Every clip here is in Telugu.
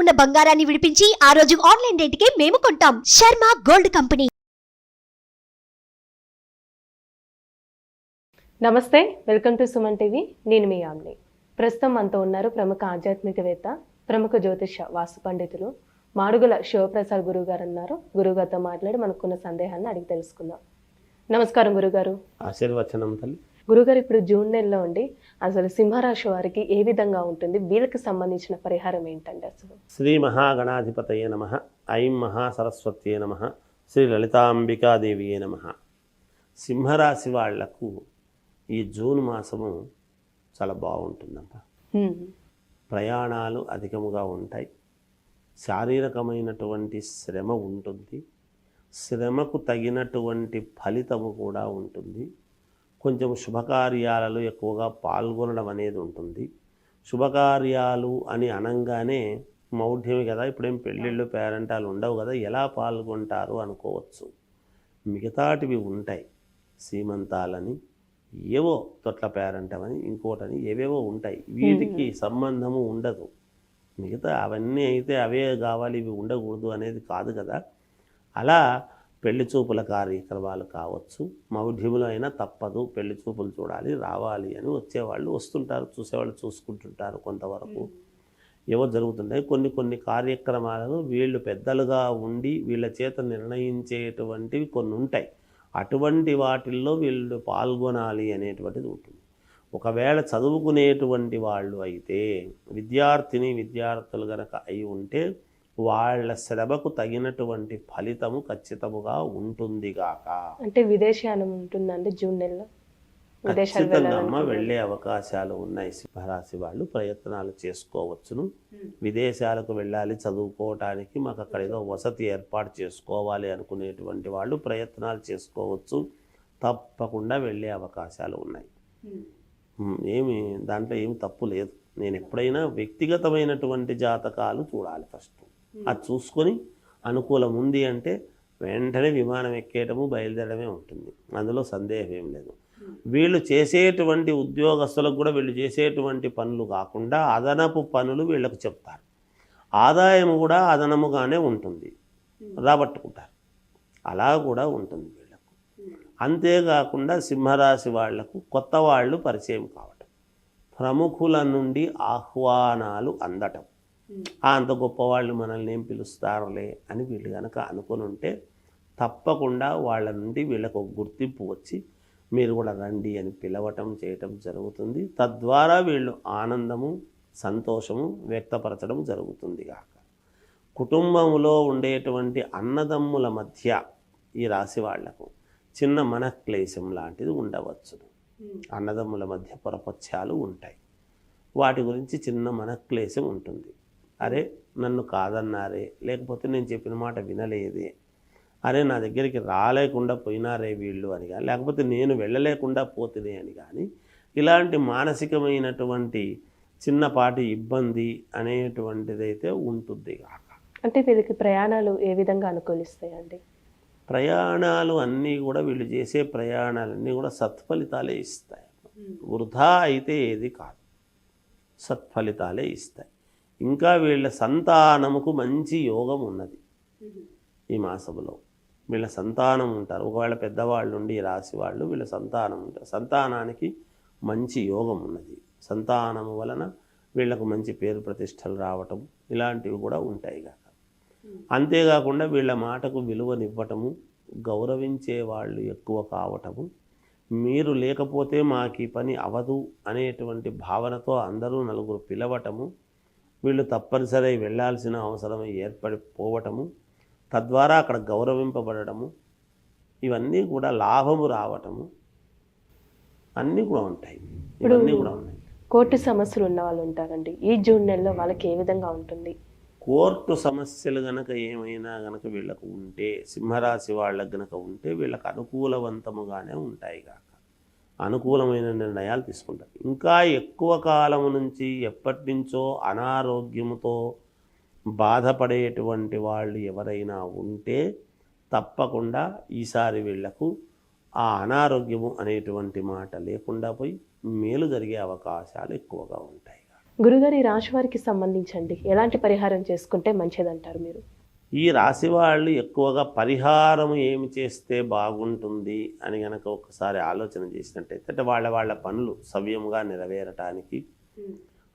ఉన్న బంగారాన్ని విడిపించి ఆ రోజు ఆన్లైన్ రేటుకే మేము కొంటాం. Sharma gold company. నమస్తే వెల్కమ్ టు సుమన్ టీవీ. నేను మీ ఆమ్ని ప్రస్తుతం మనతో ఉన్నారు ప్రముఖ ఆధ్యాత్మికవేత్త ప్రముఖ జ్యోతిష వాస్తు పండితులు మాడుగుల శివప్రసాద్ గురువు గారు అన్నారు గురువు గారితో మాట్లాడి మనకున్న సందేహాన్ని అడిగి తెలుసుకుందాం. నమస్కారం గురుగారు ఆశీర్వచనం తల్లి. గురుగారు ఇప్పుడు జూన్ నెలలో ఉండి అసలు సింహరాశి వారికి ఏ విధంగా ఉంటుంది? వీళ్ళకి సంబంధించిన పరిహారం ఏంటండి అసలు? శ్రీ మహాగణాధిపతయే నమ ఐం మహాసరస్వత్యే నమ శ్రీ లలితాంబికాదేవియే నమ. సింహరాశి వాళ్ళకు ఈ జూన్ మాసము చాలా బాగుంటుందమ్మా హ్మ్. ప్రయాణాలు అధికముగా ఉంటాయి. శారీరకమైనటువంటి శ్రమ ఉంటుంది. శ్రమకు తగినటువంటి ఫలితము కూడా ఉంటుంది. కొంచెం శుభకార్యాలలో ఎక్కువగా పాల్గొనడం అనేది ఉంటుంది. శుభకార్యాలు అని అనంగానే మౌఢ్యమే కదా ఇప్పుడేం పెళ్ళిళ్ళు పేరెంటాలు ఉండవు కదా ఎలా పాల్గొంటారు అనుకోవచ్చు. మిగతాటివి ఉంటాయి. సీమంతాలని ఏవో తొట్ల పేరంటమని ఇంకోటని ఏవేవో ఉంటాయి. వీటికి సంబంధము ఉండదు. మిగతా అవన్నీ అయితే అవే కావాలి ఇవి ఉండకూడదు అనేది కాదు కదా. అలా పెళ్ళి చూపుల కార్యక్రమాలు కావచ్చు. మౌఢ్యములు అయినా తప్పదు. పెళ్ళి చూపులు చూడాలి రావాలి అని వచ్చేవాళ్ళు వస్తుంటారు చూసేవాళ్ళు చూసుకుంటుంటారు కొంతవరకు. ఏవో జరుగుతుంటాయి. కొన్ని కొన్ని కార్యక్రమాలను వీళ్ళు పెద్దలుగా ఉండి వీళ్ళ చేత నిర్ణయించేటువంటివి కొన్ని ఉంటాయి. అటువంటి వాటిల్లో వీళ్ళు పాల్గొనాలి అనేటువంటిది ఉంటుంది. ఒకవేళ చదువుకునేటువంటి వాళ్ళు అయితే విద్యార్థిని విద్యార్థులు గనక అయి ఉంటే వాళ్ళ శ్రమకు తగినటువంటి ఫలితము ఖచ్చితముగా ఉంటుంది గాక. అంటే విదేశయానం ఉంటుందండి జూన్ నెలలో? ఖచ్చితంగా. వెళ్ళే అవకాశాలు ఉన్నాయి. సింహరాశి వాళ్ళు ప్రయత్నాలు చేసుకోవచ్చును. విదేశాలకు వెళ్ళాలి చదువుకోవటానికి మాకు అక్కడ ఏదో వసతి ఏర్పాటు చేసుకోవాలి అనుకునేటువంటి వాళ్ళు ప్రయత్నాలు చేసుకోవచ్చు. తప్పకుండా వెళ్ళే అవకాశాలు ఉన్నాయి. ఏమి దాంట్లో ఏమి తప్పు లేదు. నేను ఎప్పుడైనా వ్యక్తిగతమైనటువంటి జాతకాలు చూడాలి ఫస్ట్. అది చూసుకొని అనుకూలం ఉంది అంటే వెంటనే విమానం ఎక్కేయటము బయలుదేరడమే ఉంటుంది. అందులో సందేహం ఏం లేదు. వీళ్ళు చేసేటువంటి ఉద్యోగస్తులకు కూడా వీళ్ళు చేసేటువంటి పనులు కాకుండా అదనపు పనులు వీళ్ళకు చెప్తారు. ఆదాయం కూడా అదనముగానే ఉంటుంది. రాబట్టుకుంటారు. అలా కూడా ఉంటుంది వీళ్ళకు. అంతేకాకుండా సింహరాశి వాళ్ళకు కొత్త వాళ్ళు పరిచయం కావటం. ప్రముఖుల నుండి ఆహ్వానాలు అందటం. అంత గొప్పవాళ్ళు మనల్ని ఏం పిలుస్తారులే అని వీళ్ళు కనుక అనుకుని ఉంటే తప్పకుండా వాళ్ళ నుండి వీళ్ళకు ఒక గుర్తింపు వచ్చి మీరు కూడా రండి అని పిలవటం చేయటం జరుగుతుంది. తద్వారా వీళ్ళు ఆనందము సంతోషము వ్యక్తపరచడం జరుగుతుంది కాక కుటుంబంలో ఉండేటువంటి అన్నదమ్ముల మధ్య ఈ రాశి వాళ్ళకు చిన్న మనక్లేశం లాంటిది ఉండవచ్చు. అన్నదమ్ముల మధ్య పొరపత్యాలు ఉంటాయి. వాటి గురించి చిన్న మనక్లేశం ఉంటుంది. అరే నన్ను కాదన్నారే లేకపోతే నేను చెప్పిన మాట వినలేదే. అరే నా దగ్గరికి రాలేకుండా పోయినారే వీళ్ళు అని కానీ లేకపోతే నేను వెళ్ళలేకుండా పోతుంది అని కానీ ఇలాంటి మానసికమైనటువంటి చిన్నపాటి ఇబ్బంది అనేటువంటిదైతే ఉంటుంది కాక అంటే వీళ్ళకి ప్రయాణాలు ఏ విధంగా అనుకూలిస్తాయండి? ప్రయాణాలు అన్నీ కూడా వీళ్ళు చేసే ప్రయాణాలన్నీ కూడా సత్ఫలితాలే ఇస్తాయి. వృధా అయితే ఏది కాదు. సత్ఫలితాలే ఇస్తాయి. ఇంకా వీళ్ళ సంతానముకు మంచి యోగం ఉన్నది. ఈ మాసంలో వీళ్ళ సంతానం ఉంటారు. ఒకవేళ పెద్దవాళ్ళు ఉండి రాసి వాళ్ళు వీళ్ళ సంతానం ఉంటారు. సంతానానికి మంచి యోగం ఉన్నది. సంతానము వలన వీళ్ళకు మంచి పేరు ప్రతిష్టలు రావటం ఇలాంటివి కూడా ఉంటాయి కాక అంతేకాకుండా వీళ్ళ మాటకు విలువనివ్వటము గౌరవించే వాళ్ళు ఎక్కువ కావటము మీరు లేకపోతే మాకు ఈ పని అవదు అనేటువంటి భావనతో అందరూ నలుగురు పిలవటము వీళ్ళు తప్పనిసరి వెళ్ళాల్సిన అవసరం ఏర్పడిపోవటము తద్వారా అక్కడ గౌరవింపబడటము ఇవన్నీ కూడా లాభము రావటము అన్నీ కూడా ఉంటాయి. ఇవన్నీ కూడా ఉన్నాయి. కోర్టు సమస్యలు ఉన్న వాళ్ళు ఉంటారండి. ఈ జూన్ నెలలో వాళ్ళకి ఏ విధంగా ఉంటుంది? కోర్టు సమస్యలు గనక ఏమైనా గనక వీళ్ళకు ఉంటే సింహరాశి వాళ్ళకు గనక ఉంటే వీళ్ళకు అనుకూలవంతముగానే ఉంటాయి కాక అనుకూలమైన నిర్ణయాలు తీసుకుంటారు. ఇంకా ఎక్కువ కాలం నుంచి ఎప్పటి నుంచో అనారోగ్యముతో బాధపడేటువంటి వాళ్ళు ఎవరైనా ఉంటే తప్పకుండా ఈసారి వీళ్ళకు ఆ అనారోగ్యము అనేటువంటి మాట లేకుండా పోయి మేలు జరిగే అవకాశాలు ఎక్కువగా ఉంటాయి. గురుగారి రాశివారికి వారికి సంబంధించండి. ఎలాంటి పరిహారం చేసుకుంటే మంచిదంటారు మీరు? ఈ రాశి వాళ్ళు ఎక్కువగా పరిహారం ఏమి చేస్తే బాగుంటుంది అని గనక ఒకసారి ఆలోచన చేసినట్టయితే అంటే వాళ్ళ వాళ్ళ పనులు సవ్యంగా నెరవేరటానికి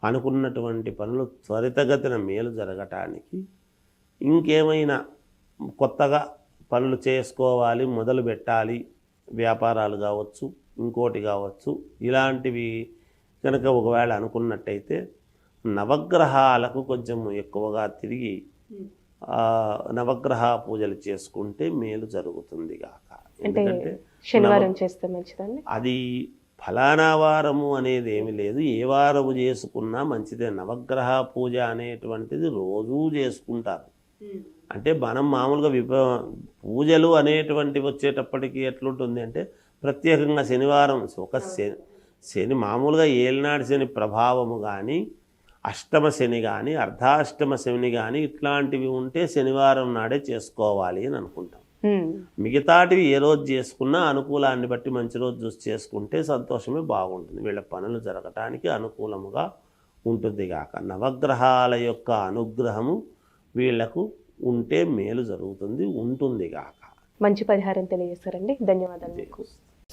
అనుకున్నటువంటి పనులు త్వరితగతిన మేలు జరగటానికి ఇంకేమైనా కొత్తగా పనులు చేసుకోవాలి మొదలు పెట్టాలి వ్యాపారాలు కావచ్చు ఇంకోటి కావచ్చు ఇలాంటివి కనుక ఒకవేళ అనుకున్నట్టయితే నవగ్రహాలకు కొంచెం ఎక్కువగా తిరిగి నవగ్రహ పూజలు చేసుకుంటే మేలు జరుగుతుంది గాక. అంటే ఎందుకంటే శనివారం చేస్తే మంచిదండి? అది ఫలానా వారము అనేది ఏమి లేదు. ఏ వారము చేసుకున్నా మంచిదే. నవగ్రహ పూజ అనేటువంటిది రోజూ చేసుకుంటారు. అంటే మనం మామూలుగా విప పూజలు అనేటువంటివి వచ్చేటప్పటికి ఎట్లుంటుంది అంటే ప్రత్యేకంగా శనివారం ఒక శని శని మామూలుగా ఏలినాడు శని ప్రభావము కానీ అష్టమ శని కానీ అర్ధాష్టమ శని కానీ ఇట్లాంటివి ఉంటే శనివారం నాడే చేసుకోవాలి అని అనుకుంటాం. మిగతాటివి ఏ రోజు చేసుకున్నా అనుకూలాన్ని బట్టి మంచి రోజు చూసి చేసుకుంటే సంతోషమే బాగుంటుంది. వీళ్ళ పనులు జరగటానికి అనుకూలముగా ఉంటుంది గాక. నవగ్రహాల యొక్క అనుగ్రహము వీళ్ళకు ఉంటే మేలు జరుగుతుంది ఉంటుంది గాక. మంచి పరిహారం తెలియజేస్తారండి ధన్యవాదాలు మీకు.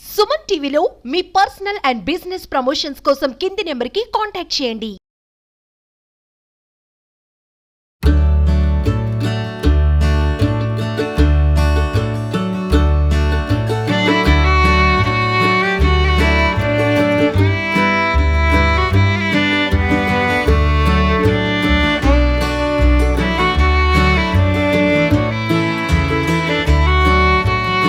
సుమన్ టీవీలో మీ పర్సనల్ అండ్ బిజినెస్ ప్రమోషన్స్ కోసం కింది నెంబర్కి కాంటాక్ట్ చేయండి.